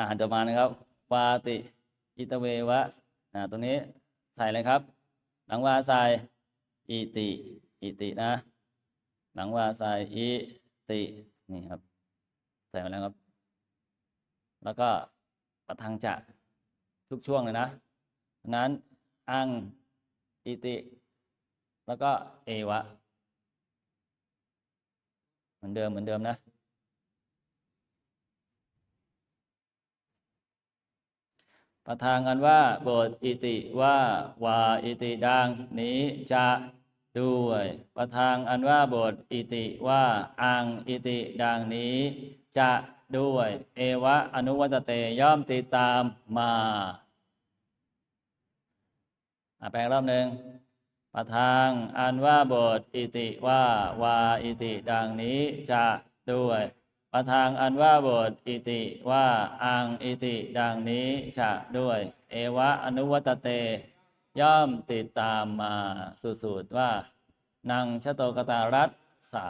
อ่านต่อมานะครับวาติอิตเววะอ่าตรงนี้ใส่เลยครับ หลังวาใส่อิติอิตินะ หลังวาใส่อิตินี่ครับ ใส่มาแล้วครับ แล้วก็ประทังจะทุกช่วงเลยนะนั้นอังอิติ แล้วก็เอวะ เหมือนเดิมเหมือนเดิมนะ ประทางกันว่าบทอิติว่าวาอิติดังนี้จะด้วยประทางอันว่าบทอิติว่าอังอิติดังนี้ จะด้วย เอวะอนุวัตเตย่อมติดตามมาแปลงรอบหนึ่งประทางอันว่าบทอิติว่าวาอิติดังนี้จะด้วย ประทางอันว่าบทอิติว่าอังอิติดังนี้จะด้วย เอวะอนุวัตเต ย่อมติดตามมาสุดๆว่า นังชะโตกตารัตสา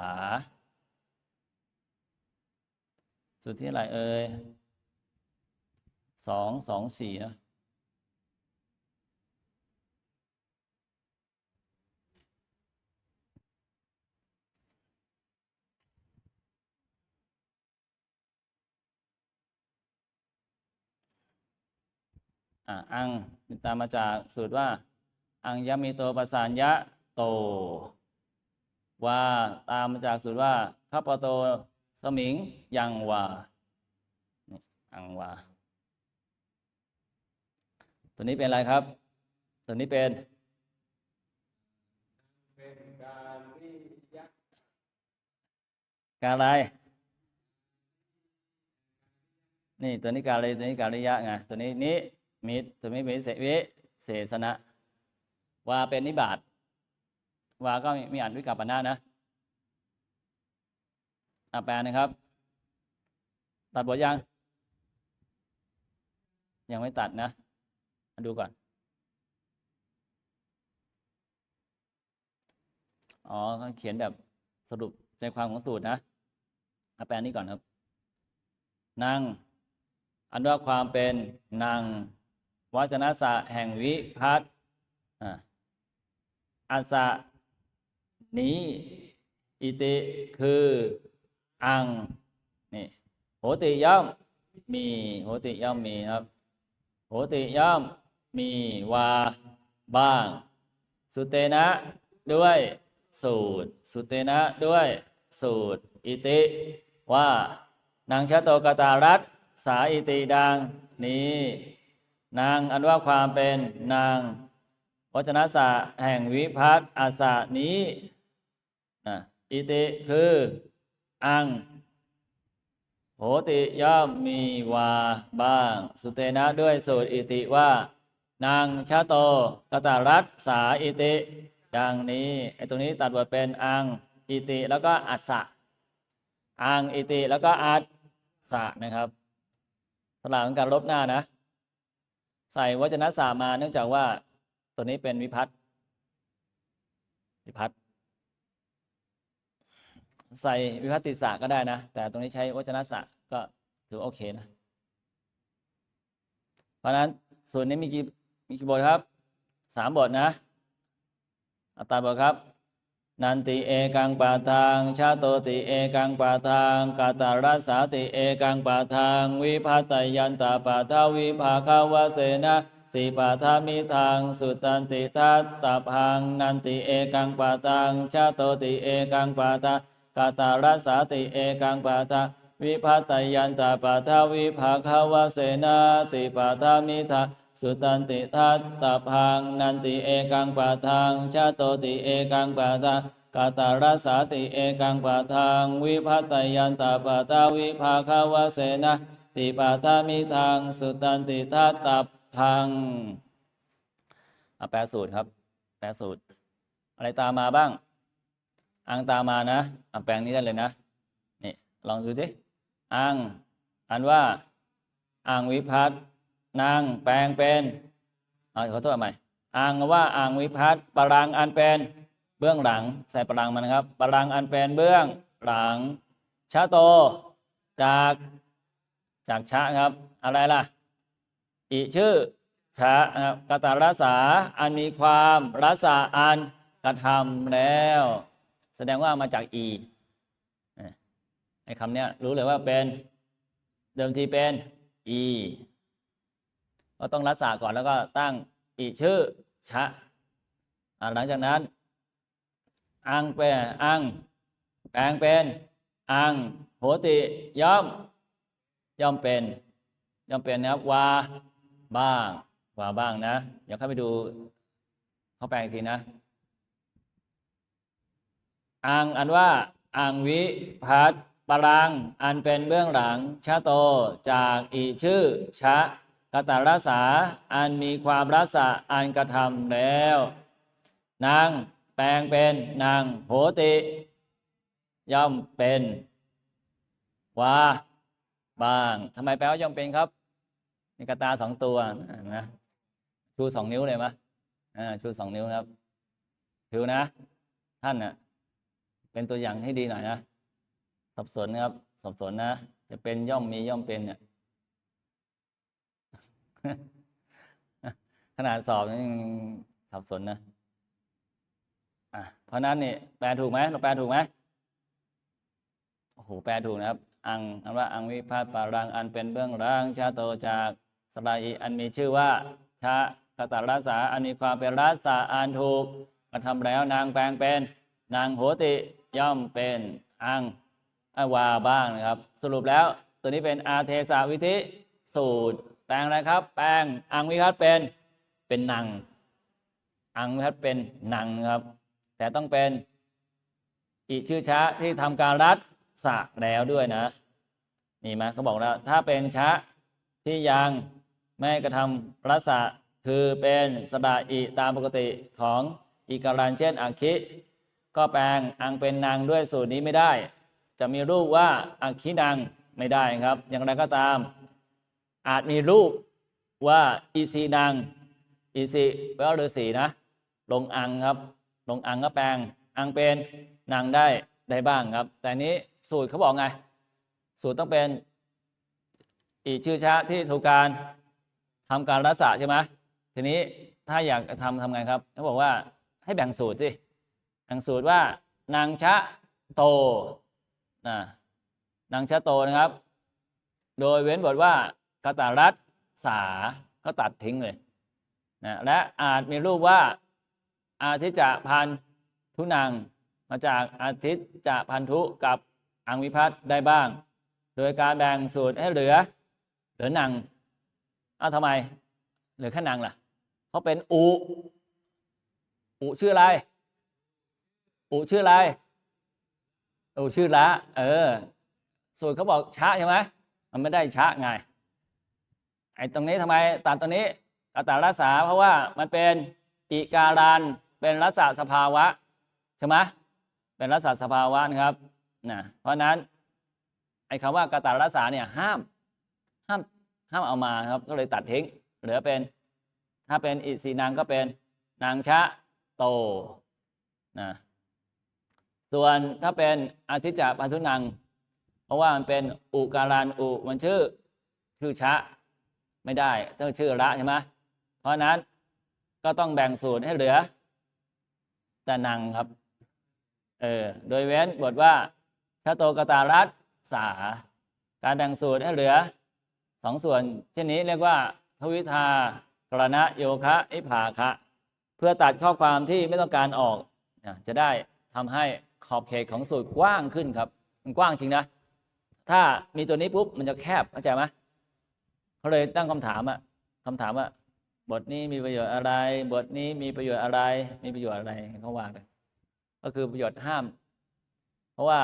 สุดที่อะไรเอ่ยสองสองสี่นะ อ,อังตามมาจากสูตรว่า อังยมิโตปสานยะโต ว่าตามมาจากสูตรว่าข้าปโตสมิงยังวาอังวาตัวนี้เป็นอะไรครับ ตัวนี้เป็นการอะไร นี่ตัวนี้การอะไรตัวนี้การิยะไงตัวนี้นิ มิตตัวนี้เป็นเสวิเสสนะว่าเป็นนิบาตวาก็มีมอ่านวิกับปนานะอะแปลนะครับ ตัดบทยัง ยังไม่ตัดนะดูก่อน อ๋อเขียนแบบสรุปใจความของสูตรนะอาแปลนี้ก่อนครับนั่งอันว่าความเป็นนาง วัจนะสะแห่งวิพัฒน์อ่าอาสะนี้ อิติคืออังนี่โหติย่อมมีโหติย่อมมีครับโหติย่อมมีวาบ้าง สุเตนะด้วยสูตร สุเตนะด้วยสูตร อิติว่านางชะโตกตารัตสาอิติดังนี้ นางอันว่าความเป็นนางวัจนสะแห่งวิพัฒน์อาสานี้นะอิติคืออังโหติย่อมมีวาบ้าง สุเตนะด้วยสูตรอิติว่า นางชะโตกตารัตสาอิติ ดังนี้ไอ้ตรงนี้ตัดบทเป็นอังอิติแล้วก็อัสสะอังอิติแล้วก็อัสสะนะครับสลับการลบหน้านะ ใส่วจนะสามาเนื่องจากว่าตัวนี้เป็นวิพัตน์วิพัตน์ใส่วิพัตติสะก็ได้นะ แต่ตรงนี้ใช้วจนะสะก็ถือโอเคนะ เพราะฉะนั้นส่วนนี้มีกี่มีกี่บทครับสามบทนะอัตตาบทครับ นันติเอกังปาทางชาโตติเอกังปาทางกาตารัสาติเอกังปาทางวิภัตยันตาปาทาวิภาคาวเสนะติปาทามิทางสุตันติทัตตาพังนันติเอกังปาทางชาโตติเอกังปาทากาตารัสาติเอกังปาทาวิภัตยันตาปาทาวิภาคาวเสนะติปาทามิทา สุตันติทัตตาพังนันติเอกังปาทางชาโตติเอกังปาทากาตารัสาติเอกังปะทางวิพัตตยันตาปะทาวิภาคาวเสนะติปะทามิทางสุตันติทัตตับพังอะแปลสูตรครับ แปลสูตร อะไรตามมาบ้าง อังตามมานะอะแปลงนี้ได้เลยนะนี่ลองดูดิอัง อันว่าอังวิพัต นางแปลงเป็นอ่าขอโทษใหม่อังว่าอังวิพัตปรังอันเป็นเบื้องหลังใส่ปรังมันนะครับปรังอันเป็นเบื้องหลังชาโต จากจากชะครับ อะไรล่ะอิชื่อชะครับกตารสาอันมีความรัสาอันกระทำแล้ว แสดงว่ามาจากอีไอ้คำเนี้ยรู้เลยว่าเป็นเดิมทีเป็นอี ก็ต้องรัสาก่อนแล้วก็ตั้งอิชื่อชะหลังจากนั้นอังเป็นอังแปลงเป็นอังโหติย่อม ย่อมเป็น ย่อมเป็นนะครับว่าบ้างว่าบ้างนะ เดี๋ยวเข้าไปดูเขาแปลงทีนะอังอันว่าอังวิพัฒปรังอันเป็นเบื้องหลังชะโตจากอีชื่อชะ กตารสาอันมีความรัศะอันกระทำแล้ว นางแปลงเป็นนางโหติ ย่อมเป็นว่าบ้างทำไมแปลว่าย่อมเป็นครับมีกระตาสองตัวนะชูสองนิ้วเลยมะอ่าชูสองนิ้วครับถือนะ ท่านน่ะ เป็นตัวอย่างให้ดีหน่อยนะสับสนนะครับสับสนนะ จะเป็นย่อมมีย่อมเป็นเนี่ย ขนาดสอบยังสับสนนะอะเพราะนั้นนี่แปลถูกไหมเราแปลถูกไหมโอ้โหแปลถูกนะครับ อังอันว่าอังวิพาทปารังอันเป็นเบื้องร่างชาโตจากสลายอีอันมีชื่อว่าชะกตรัสาอันมีความเป็นรัสาอันถูกกระทำแล้วนางแปลงเป็น นางโหติย่อมเป็นอังอาวาบ้างนะครับ สรุปแล้วตัวนี้เป็นอาเทสาวิธิสูตร แปลงอะไรครับ แปลงอังวิคัตเป็นเป็นนางอังวิคัตเป็นนางครับ แต่ต้องเป็นอิชื่อชะที่ทำการรัดสะแล้วด้วยนะ นี่ไหมเขาบอกแล้ว ถ้าเป็นชะที่ยังไม่กระทำรัสะคือเป็นสดาอิตามปกติของอีการันเช่นอักคิ ก็แปลงอังเป็นนางด้วยสูตรนี้ไม่ได้ จะมีรูปว่าอักคินางไม่ได้ครับ อย่างไรก็ตาม อาจมีรูปว่าอีซีนางอีซีแปลว่าฤาษีนะ ลงอังครับ ลงอังก็แปลง อังเป็นนางได้ได้บ้างครับ แต่นี้สูตรเขาบอกไง สูตรต้องเป็น อีชื่อชะที่ถูกการทำการรักษาใช่ไหมทีนี้ถ้าอยากทำทำไงครับเขาบอกว่าให้แบ่งสูตรสิแบ่งสูตรว่านางชะโตนะนางชะโตนะครับ โดยเว้นบทว่า กตารัตสาก็ตัดทิ้งเลยนะและอาจมีรูปว่าอาทิตจะพันทุนังมาจากอาทิตจะพันธุกับอังวิพัตได้บ้าง โดยการแบ่งสูตรให้เหลือ เหลือนังอ้าวทำไม เหลือแค่นังล่ะเขาเป็นอุอุชื่ออะไร อุชื่ออะไรอุชื่อละ เออ สูตรเขาบอกชะใช่ไหมมันไม่ได้ชะไง ไอ้ตรงนี้ทำไมตัดตรงนี้ตัดตัดรักษาเพราะว่ามันเป็นอิการันเป็นรักษาสภาวะใช่ไหมเป็นรักษาสภาวะนะครับนะเพราะฉะนั้นไอ้คำว่ากตารักษาเนี่ยห้ามห้ามห้ามเอามาครับก็เลยตัดทิ้งเหลือเป็นถ้าเป็นอิสีนางก็เป็นนางชะโตนะส่วนถ้าเป็นอาทิจจปันทุนัง เพราะว่ามันเป็นอุการันอุมันชื่อชื่อชะ ไม่ได้ต้องชื่อละใช่ไหมเพราะนั้นก็ต้องแบ่งสูตรให้เหลือ แต่นังครับ เออ โดยเว้นบทว่าชาโตกตารัตสา การแบ่งสูตรให้เหลือสองส่วน เช่นนี้เรียกว่า ทวิทากรณะโยคะอิภาคะ เพื่อตัดข้อความที่ไม่ต้องการออก จะได้ทำให้ขอบเขตของสูตรกว้างขึ้นครับ มันกว้างจริงนะ ถ้ามีตัวนี้ปุ๊บมันจะแคบเข้าใจไหม เขาเลยตั้งคำถามอะคำถามว่าบทนี้มีประโยชน์อะไร บทนี้มีประโยชน์อะไร มีประโยชน์อะไรเขาว่าไปก็คือประโยชน์ห้าม เพราะว่า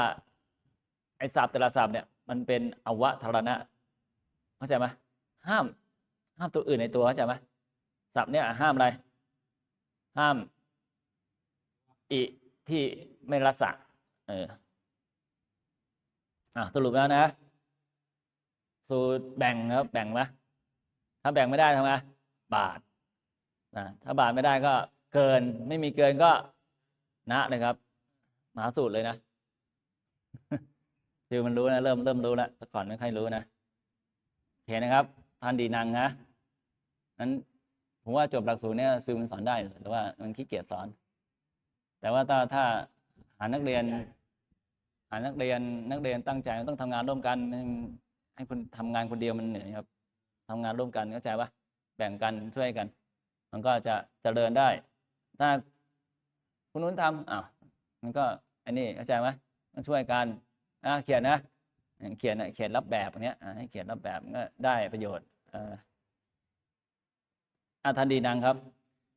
ไอ้ศัพท์แต่ละศัพท์เนี่ยมันเป็นอวธารณะเข้าใจไหมห้าม ห้ามตัวอื่นในตัวเข้าใจไหมศัพท์เนี่ยห้ามอะไร ห้าม อิที่ไม่รักษาเอออะสรุปแล้วนะ สูตรแบ่งครับแบ่งไหมถ้าแบ่งไม่ได้ทำไงบาทนะถ้าบาทไม่ได้ก็เกินไม่มีเกินก็นะเลยครับมหาสูตรเลยนะคือมันรู้นะเริ่มเริ่มรู้แล้วแต่ก่อนไม่ค่อยรู้นะเห็นนะครับทันดีนังนะนั้นผมว่าจบหลักสูตรเนี่ยฟิลมันสอนได้เลยแต่ว่ามันขี้เกียจสอน แต่ว่าถ้าถ้าหานักเรียน หานักเรียนนักเรียนตั้งใจต้องทำงานร่วมกัน ให้คนทำงานคนเดียวมันเหนื่อยครับทำงานร่วมกันเข้าใจปะแบ่งกันช่วยกัน มันก็จะเจริญได้ ถ้าคุณนุ้นทำอ้าวมันก็อันนี้เข้าใจไหมต้องช่วยกันอะเขียนนะเขียนเขียนรับแบบอย่างเนี้ยอะให้เขียนรับแบบก็ได้ประโยชน์อ่ออะทันดีนางครับ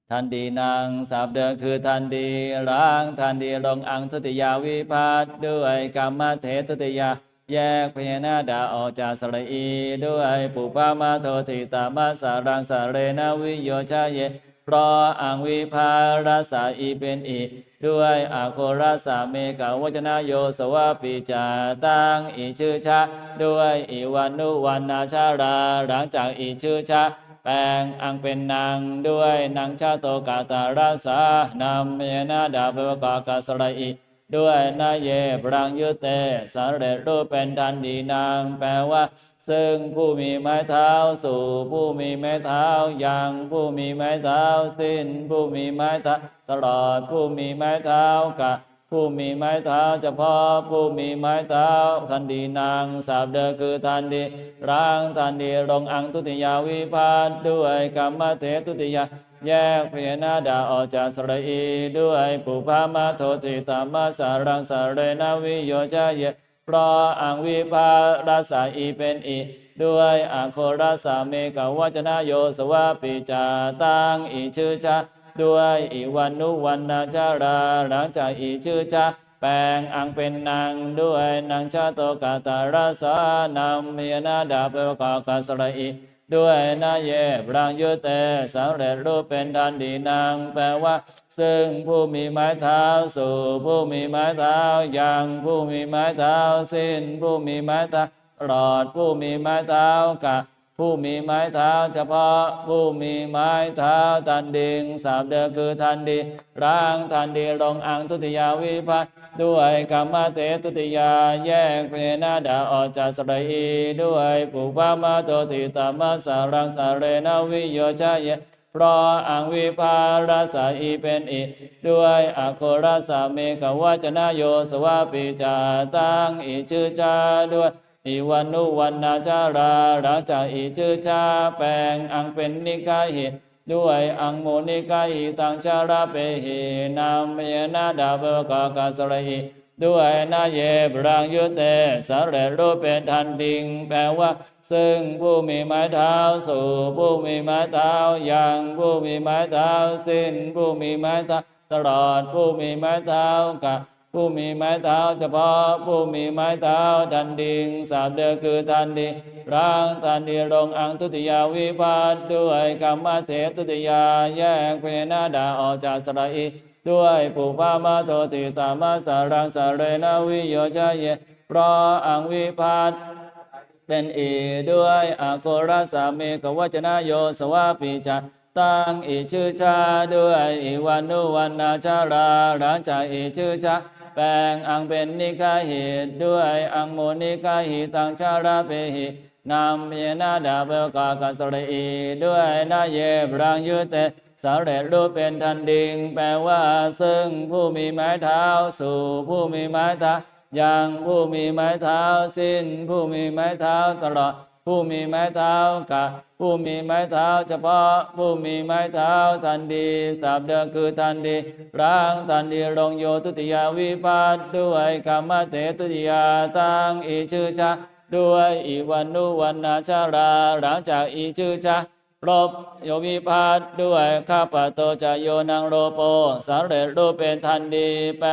ทันดีนางสับเดิมคือทันดีร้างทันดีลงอังทุติยาวิพัตด้วยกรรมเททุติยา แยกพยนาดาออกจากสระอีด้วยปุปามาโทติตามาสารังสาเรนวิโยชาเยเพราะอังวิภาราสาอีเป็นอีด้วยอาโคราสาเมกาวจนะโยสวะปิจาตังอีชื่อชาด้วยอีวันนุวันนาชาราหลังจากอีชื่อชาแปลงอังเป็นนางด้วยนางชาโตกาตาราสานำเมนาดาเปวกากาสระอี ด้วยนาเยปรังยุเตสารเรจรูปเป็นทันดีนาง แปลว่า ซึ่งผู้มีไม้เท้าสู่ผู้มีไม้เท้ายังผู้มีไม้เท้าสิ้น ผู้มีไม้เท้าตลอดผู้มีไม้เท้ากะผู้มีไม้เท้าเฉพาะผู้มีไม้เท้าทันดีนางสาบเดอคือทันดีร่างทันดีลงอังทุติยาวิพาทด้วยกรรมเททุติยา แยกพยนาดาออกจากสระอีด้วยปุพามาโทติตามาสารังสาเรนาวิโยจาเยเพราะอังวิภาราสาอีเป็นอีด้วยอังโคราสาเมกวัจนะโยสวะปิจาตังอีชื่อชาด้วยอีวันนุวันนาจาราหลังจากอีชื่อชาแปลงอังเป็นนางด้วยนางชาโตกาตาราสานำเมียนาดาเปวกากาสระอี ด้วยนาเยปรังยุเตสำเร็จรูปเป็นดันดีนางแปลว่า ซึ่งผู้มีไม้เท้าสู่ผู้มีไม้เท้ายังผู้มีไม้เท้าสิ้นผู้มีไม้เท้าหลอดผู้มีไม้เท้ากะ ผู้มีไม้เท้าเฉพาะผู้มีไม้เท้าทันดิงสามเดือคือทันดีร่างทันดีลงอังทุติยาวิพัฒน์ด้วยกรรมเตทุติยาแยกเพนาดาออกจากสระอีด้วยปุพามาโตติตามาสารังสาเรนวิโยชาเยเพราะอังวิภาราสาอีเป็นอีด้วยอโคราสาเมกวัจนะโยสวะปิจาตังอีชื่อจาด้วย อีวันนุวันนาจาราหลังจาอีชื่อชาแปลงอังเป็นนิกายหิด้วยอังโมนิกายตังชาราเปหินามเยนาดาเบกากาสระอีด้วยนาเยบรังยุเตสารเรรูปเป็นทันดิง แปลว่า ซึ่งผู้มีไม้เท้าสู่ผู้มีไม้เท้าอยังผู้มีไม้เท้าสิ้นผู้มีไม้เท้าตลอดผู้มีไม้เท้ากะ ผู้มีไม้เท้าเฉพาะผู้มีไม้เท้าทันดิงสามเดือคือทันดีร่างทันดีลงอังทุติยาวิพัตด้วยกรรมเททุติยาแยกเพนาดาออกจากสระอีด้วยปุพามาโตติตามาสารังสาเรนาวิโยชาเยเพราะอังวิพัตเป็นอีด้วยอาโคราสามีกวัจนะโยสวะปิจาตังอีชื่อชาด้วยอีวันนุวันนาชาราหลังจากอีชื่อชา แปลงอังเป็นนิกาหิตด้วยอังโมนิกาหิตังชาราเปหินามเยนาดาเบลกากาสรี ด้วยนาเยบรังยุเตสำเร็จรูปเป็นทันดิง แปลว่าซึ่งผู้มีไม้เท้า สู่ผู้มีไม้เท้ายังผู้มีไม้เท้า สิ้นผู้มีไม้เท้าตลอด ผู้มีไม้เท้ากะผู้มีไม้เท้าเฉพาะผู้มีไม้เท้าทันดีสับเดิมคือทันดีร่างทันดีลงโยทุติยาวิปัสด้วยกรรมเตทุติยาตั้งอีชื่อชาด้วยอีวันนุวันนาชาราหลังจากอีชื่อชารบโยวิพัฒน์ด้วยข้าปโตจะโยนังโลโปสำเร็จรูปเป็นทันดีแปล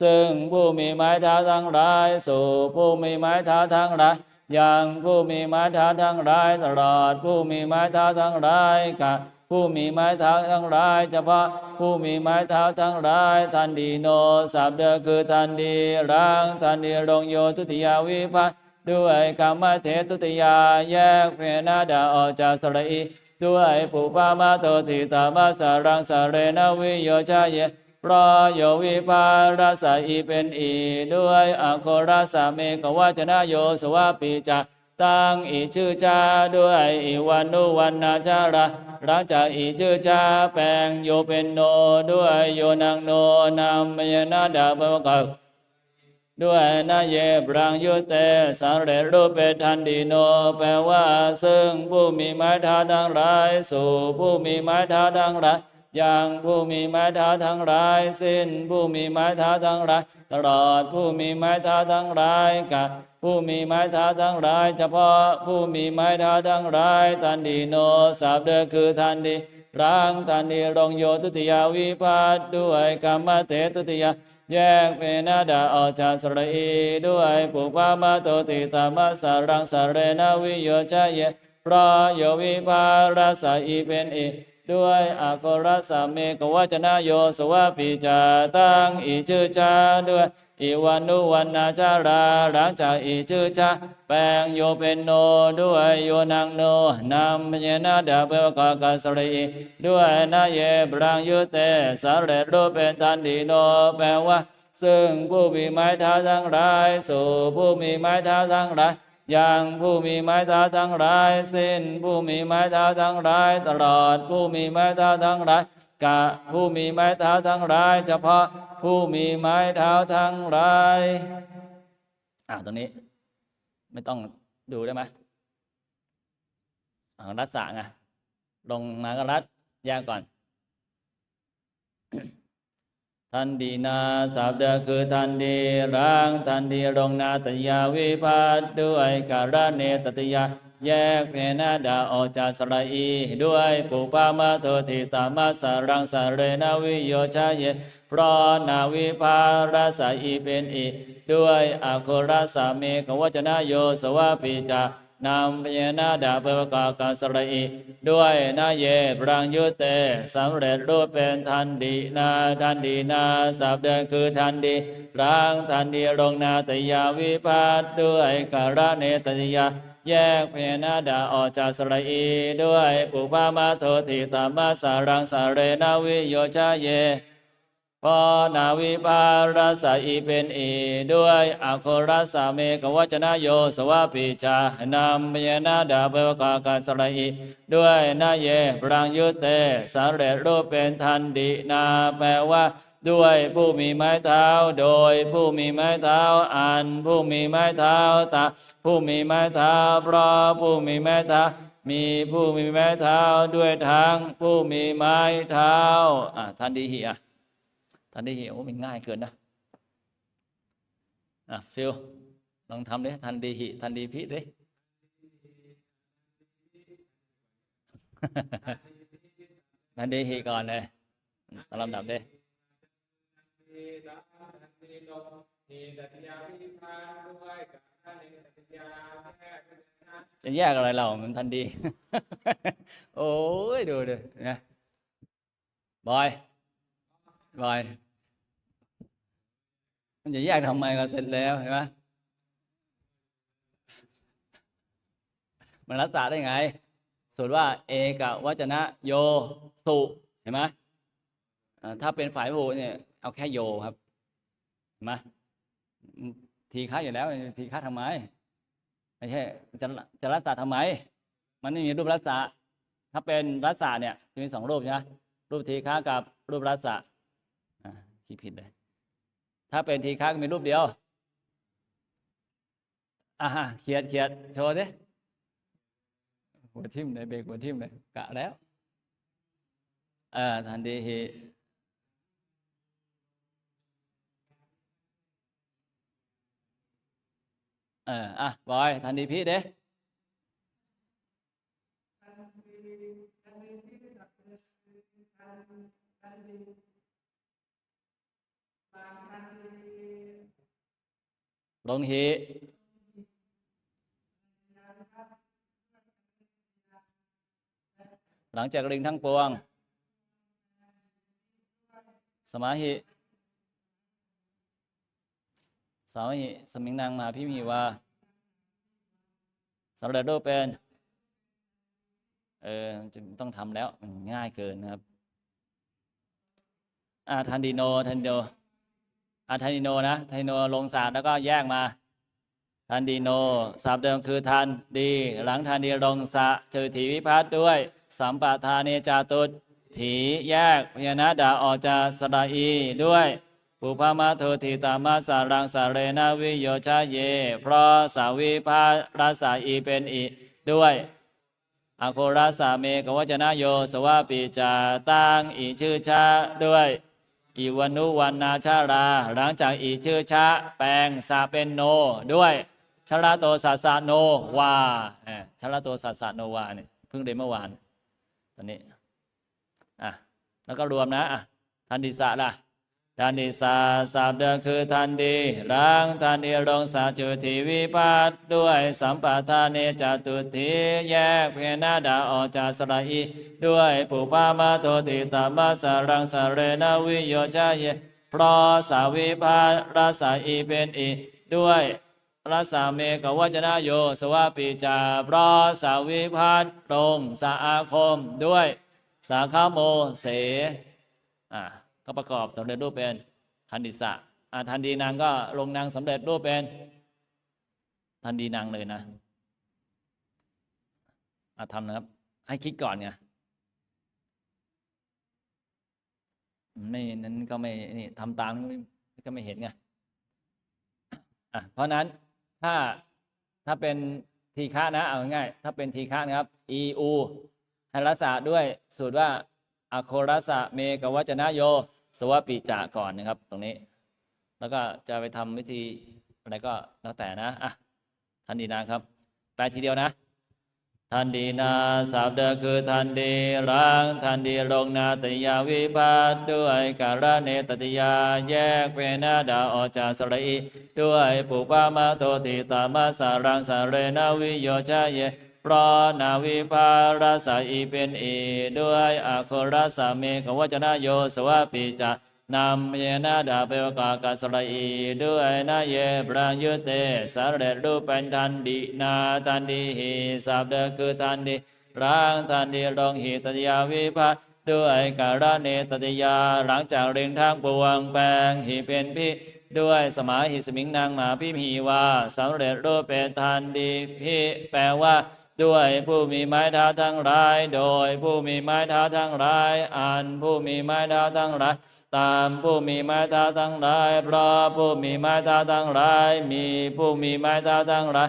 ซึ่งผู้มีไม้เท้าทั้งหลายสู่ผู้มีไม้เท้าทั้งหลาย ย่างผู้มีไม้เท้าทั้งหลายตลอด ผู้มีไม้เท้าทั้งหลายกะผู้มีไม้เท้าทั้งหลายเฉพาะผู้มีไม้เท้าทั้งหลายทันดีโนสับเดอคือทันดีร่างทันดีลงโยทุติยาวิพัฒน์ด้วยกรรมเทตุติยาแยกเพนาดาออกจากสระอีด้วยปุปามาโตติตามาสารังสาเรนวิโยชาเย พราะโยวิปาราสาอีเป็นอีด้วยอโคราสาเมกวาจนะโยสวะปิจาตั้งอีชื่อชาด้วยอีวันนุวันนาจาระหลังจากอีชื่อชาแปลงโยเป็นโนด้วยโยนางโนนามยนาดาบวกับด้วยนาเยบรังยุเตสำเรรูปเปทันดีโน แปลว่าซึ่งผู้มีไม้เท้าทั้งหลายสู่ผู้มีไม้เท้าทั้งหลาย อย่างผู้มีไม้เท้าทั้งหลายสิ้น ผู้มีไม้เท้าทั้งหลายตลอดผู้มีไม้เท้าทั้งหลายกับผู้มีไม้เท้าทั้งหลายเฉพาะผู้มีไม้เท้าทั้งหลายทันดีโนสับเดคือทันดีร่างทันดีรงโยตุติยาวิพัตด้วยกรรมเตตุติยาแยกเป็นนาดาออกจากสระอีด้วยปุปามาโตติตามาสารังสาเรนาวิโยชะเยพระโยวิภาราสาอีเป็นอี ด้วยอาโครัสสาเมกวัจนะโยสวะปิจาตั้งอีชื่อชาด้วยอีวันุวันนาจาราหลังจากอีชื่อชาแปลงโยเป็นโนด้วยโยนางโนนามเยนาดาเบวกากาสรีด้วยนาเยบรังยุเตสาเรรูปเป็นทันดีโนแปลว่า ซึ่งผู้มีไม้เท้าทั้งหลายสู่ผู้มีไม้เท้าทั้งหลาย อย่างผู้มีไม้เท้าทั้งหลายสิ้นผู้มีไม้เท้าทั้งหลายตลอด ผู้มีไม้เท้าทั้งหลายกะผู้มีไม้เท้าทั้งหลายเฉพาะผู้มีไม้เท้าทั้งหลายอ่าตรงนี้ ไม่ต้องดูได้ไหมอ่ารัศะไงลงมาก็รัดแยกก่อน ทันดีนาสับเดคือทันดีร่างทันดีรงนาตยาวิพัตด้วยการเนตตยาแยกเพนาดาออกจากสระอี ด้วยปุปามาโทติตามาสารังสาเรนาวิโยชาเยเพราะนาวิภาราสาอีเป็นอี ด้วยอาโคราสาเมกวจนะโยสวะปิจา นามเยนาดาเปวกากาสระอีด้วยนาเยปรังยุเตสำเร็จรูปเป็นทันดีนาทันดีนาสับเดินคือทันดีร่างทันดีรงนาตยาวิพัตด้วยการะเนตยาแยกเพนาดาออกจากสระอีด้วยปุปามาโทติตามาสารังสาเรนาวิโยชาเย พอนาวิปาราสาอีเป็นอี ด้วยอโครสาเมกวัจนะโยสวะปิจานามเยนาดาเบวกากาสระอีด้วยนาเยปรังยุเตสาเรจรูปเป็นทันดีนาแปลว่าด้วยผู้มีไม้เท้า โดยผู้มีไม้เท้าอันผู้มีไม้เท้าตาผู้มีไม้เท้าเพราะผู้มีไม้เท้ามีผู้มีไม้เท้าด้วยทางผู้มีไม้เท้าอะทันดีเหีย ทันทีหิวมันง่ายเกินนะอะฟิลลองทำดิทันดีหิทันดีพิดิทันดีหิก่อนเลยตามลำดับดิจะแยกอะไรเรา มันทันดี โอ้ย ดูดูนะ บอย บอย มันจะแยกทำไมก็เสร็จแล้วเห็นไหมมันรักษาได้ไงสูตรว่า เอกวัจนะ โยสุเห็นไหมถ้าเป็นฝ่ายผูเนี่ยเอาแค่โยครับเห็นไหมทีฆะอยู่แล้ว ทีฆะทำไมไม่ใช่จะจะรักษาทำไม มันไม่มีรูปรักษาถ้าเป็นรักษาเนี่ยจะมีสองรูปใช่ไหมรูปทีฆะกับรูปรักษา อ่ผิดเลย ถ้าเป็นทีค้าก็มีรูปเดียวอ่าเขียดเขียดโชว์ดิหัวทิ่มเลยเบรกหัวทิ่มเลยกะแล้วเออทันดีหิเอออะบอย ทันดีพี่เด้ ลงหิหลังจากลิงทั้งปวง สมาหิ สาหิ สมิงนางมหาพิมหิวาสำเร็จรูปเป็น เออจึงต้องทำแล้ว ง่ายเกินนะครับ อาทันดีโน ทันดีโน อาทานิโนนะทานิโนลงศาสตร์แล้วก็แยกมาทันดีโนศัพท์เดิมคือทันดี หลังทันดีลงสะเจอถีวิพัฒน์ด้วย สัมปทานเนจาตุตถีแยกพยานะดาออกจากสระอีด้วยปุพมาโทติตามาสารังสาเรนาวิโยชาเย เพราะสาวิภารัสาอีเป็นอีด้วยอโครัสาเมกวจนะโยสวาปิจาตั้งอีชื่อชาด้วย อิวนุวันนาชารา หลังจากอีชื่อชะ แปลงสาเป็นโน ด้วยชราโตสัสสโนวาเอ่อชราโตสัสสโนวาเนี่ยเพิ่งเรียนเมื่อวาน ตอนนี้อะแล้วก็รวมนะอะทันดิสะล่ะ ทันดิสาสาบเดิมคือทันดีรังทันดีรงสาจุติวิปัสด้วยสัมปทานเนจตุติแยกเพนาดาออกจากสระอีด้วยปุปามาโตติตามาสารังสเรนวิโยชาเยเพราะสาวิภารัสสาอีเป็นอีด้วยรัสสาเมกวจนะโยสวาปิจาเพราะสาวิภาตรงสาอาคมด้วยสาขาโมเสอ่า ก็ประกอบสำเร็จรูปเป็นทันดิสะอาทันดีนางก็ลงนางสำเร็จรูปเป็นทันดีนางเลยนะอาทำนะครับ ให้คิดก่อนไงไม่นั้นก็ไม่นี่ทำตามก็ไม่เห็นไงอะเพราะนั้นถ้าถ้าเป็นทีฆะนะเอาง่ายถ้าเป็นทีฆะนะครับ e u ให้รัสะด้วยสูตรว่า อโครัสะเมกวัจนะโย สวปิจาก่อนนะครับ ตรงนี้ แล้วก็จะไปทำวิธีอะไรก็แล้วแต่นะอะทันดีนะครับ แปลทีเดียวนะ ทันดีนาสับเดคือทันดีรังทันดีลงนาตยาวิบัตด้วยการเนตติยาแยกเวนาดาออกจากสระอีด้วยปุปามาโทติตามาสารังสาเรนาวิโยชาเย พราะนาวิภารัสอีเป็นอีด้วยอโครัสเมกวัจนะโยสวะปิจานำเยนาดาเปวกากาสระอีด้วยนาเยปรังยุเตสารเดรูปเป็นทันดีนาทันดีหิสับเดคือทันดีร่างทันดีลงหิตยาวิภาด้วยการเนตติยาหลังจากเรียงทางปวงแปลงหิเป็นพิด้วยสมาหิสมิงนางหมาพิมหีว่าสำเร็จรูปเป็นทันดีพิแปลว่า ด้วยผู้มีไม้เท้าทั้งหลาย โดยผู้มีไม้เท้าทั้งหลายอันผู้มีไม้เท้าทั้งหลาย ตามผู้มีไม้เท้าทั้งหลายเพราะผู้มีไม้เท้าทั้งหลาย มีผู้มีไม้เท้าทั้งหลาย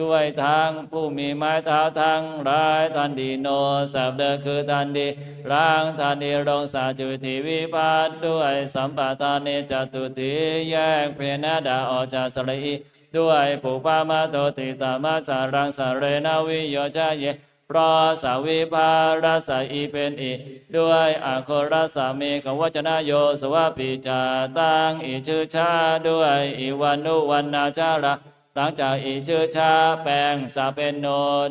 ด้วยทางผู้มีไม้เท้าทั้งหลายทันดีโนสับเดคือทันดีร่างทันดีรงสาจุติวิปัสด้วยสัมปทานเนจตุติแยกเพนาดาออกจากสระอี ด้วยปุปามาโตติตามาสารังสาเรนาวิโยชาเยเพราะสาวิภารสอีเป็นอีด้วยอโครัสเมกวจนะโยสวะปิจาตังอิชื่อชาด้วยอีวันุวันนาจาระหลังจากอีชื่อชาแปลงสาเป็นโน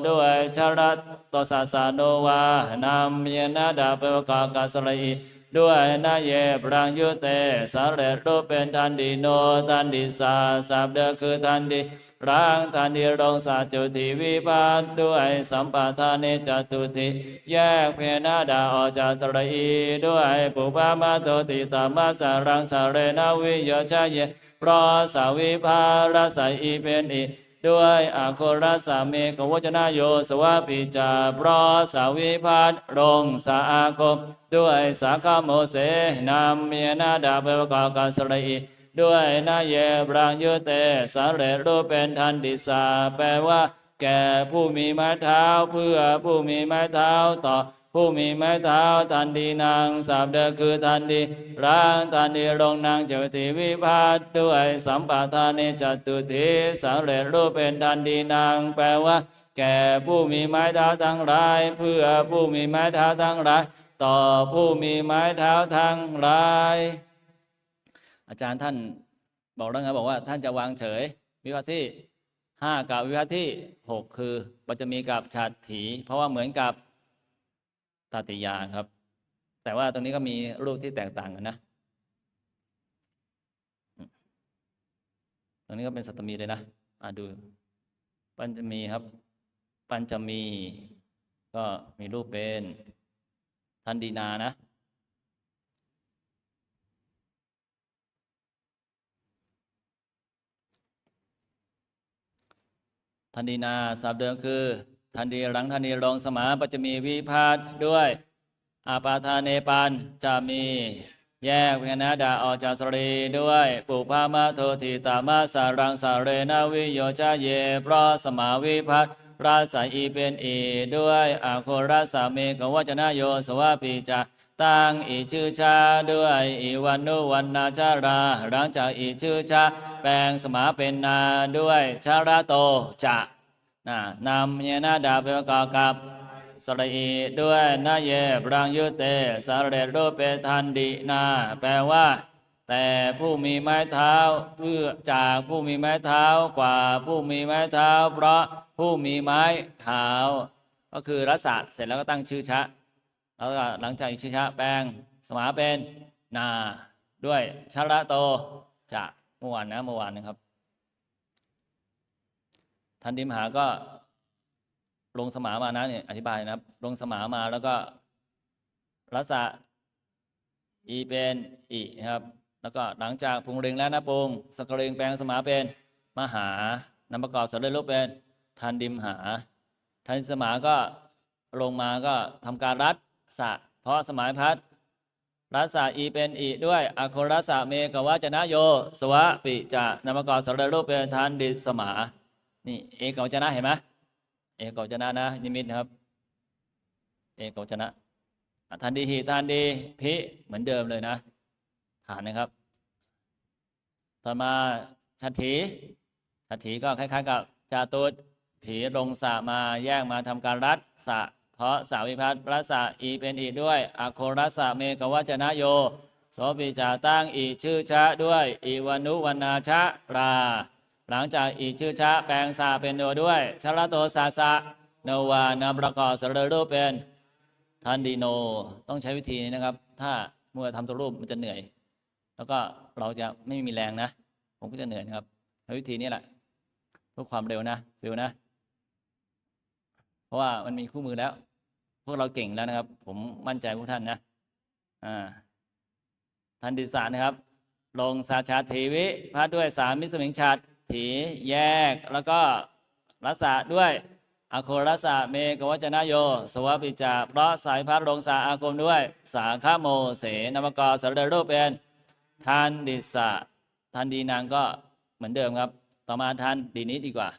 ด้วยชรัตตสาสาโนวานามเยนาดาเปวกากาสระอี ด้วยนาเยปรังยุเตสาเรรูปเป็นทันดีโนทันดีสาสับเดคือทันดีร่างทันดีรงสาจุติวิปัสด้วยสัมปทานเนจตุติแยกเพนาดาออกจากสระอีด้วยปุปามาโตติตามาสารังสาเรนาวิโยชาเยเพราะสาวิภารัสอีเป็นอี ด้วยอโครัสเมกวจนะโยสวะปิจาเพรสาวิพัฒรงสาอาคมด้วยสาขาโมเสนามเมนาดาเปวกากาสรีด้วยนาเยปรังยุเตสาเรรูปเป็นทันดิสาแปลว่า แก่ผู้มีไม้เท้าเพื่อผู้มีไม้เท้าต่อ ผู้มีไม้เท้าทันดีนางสาบเดคือทันดีร่างทันดีลงนางเจติวิพัตด้วยสัมปทานเนจตุติสาเรรูปเป็นทันดีนางแปลว่า แก่ผู้มีไม้เท้าทั้งหลาย เพื่อผู้มีไม้เท้าทั้งหลาย ต่อผู้มีไม้เท้าทั้งหลาย อาจารย์ท่านบอกแล้วไงบอกว่าท่านจะวางเฉยวิวัตที่ห้ากับวิวัตที่หกคือปัจจมีกับฉัตถี เพราะว่าเหมือนกับ ตติยาครับ แต่ว่าตรงนี้ก็มีรูปที่แตกต่างกันนะ ตรงนี้ก็เป็นสัตมีเลยนะอ่าดู ปัญจมีครับ ปัญจมี ก็มีรูปเป็นทันดีนานะทันดีนาศัพท์เดิมคือ ทันดีหลังทันดีลงสมาปัจจมีวิพาทด้วยอาปาทานเนปันจะมีแยกพยานาดาออกจากสรีด้วยปุพามาโทติตามาสารังสาเรนาวิโยจาเยเพราะสมาวิพัตราสาอีเป็นอีด้วยอาโคราสาเมกวัจนะโยสวาปิจาตั้งอีชื่อชาด้วยอีวันนุวันนาจาราหลังจากอีชื่อชาแปลงสมาเป็นนาด้วยชาราโตจะ นะนำเยนาดาไปประกอบกับสระอีด้วยนาเยปรังยุเตสาเรรูปเปทันดินา แปลว่า แต่ผู้มีไม้เท้าเพื่อจากผู้มีไม้เท้ากว่าผู้มีไม้เท้า เพราะผู้มีไม้เท้า ก็คือรัศเสร็จแล้วก็ตั้งชื่อชะ แล้วก็หลังจากชื่อชะแปลงสมาเป็นนา ด้วยชะระโตจะเมื่อวานนะเมื่อวานนะครับ ทันดิมหาก็ลงสมามานะเนี่ยอธิบายนะครับ ลงสมามาแล้วก็รัศอีเป็นอีนะครับแล้วก็หลังจากพุงเริงและนะปรุงสกเริงแปลงสมาเป็นมหานำประกอบสำเร็จรูปเป็นทันดิมหา ทันสมาก็ลงมาก็ทำการรัดสะ เพราะสมัยพัดรัศอีเป็นอีด้วยอโครัสะเมกวาจนะโย สวะปิจะนำประกอบสำเร็จรูปเป็นทันดิสมา นี่เอกวจนะเห็นไหมเอกวจนะนะ นิมิตนะครับ เอกวจนะอะทันดีหิทันดีพิเหมือนเดิมเลยนะ ฐานนะครับต่อมาชัตถีชัตถีก็คล้ายๆ กับจาตุดถีลงสะมาแยกมาทำการรัดสะ เพราะสาวิพัตรัสะอีเป็นอีด้วยอโครัสสะเมกวัจนะโยโสปิจาตั้งอีชื่อชะด้วยอีวานุวนาชะรา หลังจากอีกชื่อชะแปลงสาเป็นโนด้วยชะรโตสาสะโนวานาประกอบสระรูปเป็นทันดีโนต้องใช้วิธีนี้นะครับ ถ้ามัวทำตัวรูปมันจะเหนื่อย แล้วก็เราจะไม่มีแรงนะ ผมก็จะเหนื่อยนะครับใช้วิธีนี้แหละเพื่อความเร็วนะฟิวนะ เพราะว่ามันมีคู่มือแล้ว พวกเราเก่งแล้วนะครับ ผมมั่นใจพวกท่านนะอ่าทันดิสานะครับ ลงสาชาถีวิพัดด้วยสามมิสมิงชัด ถีแยก แล้วก็รัศะด้วยอาโครัสะเมกวัจนะโย สวปิจาเพราะสายพัดลงสาอาคมด้วย สาคาโมเสนามกรสรดรูปเป็นทันดิสะทันดีนางก็เหมือนเดิมครับ ต่อมาทันดีนี้ดีกว่า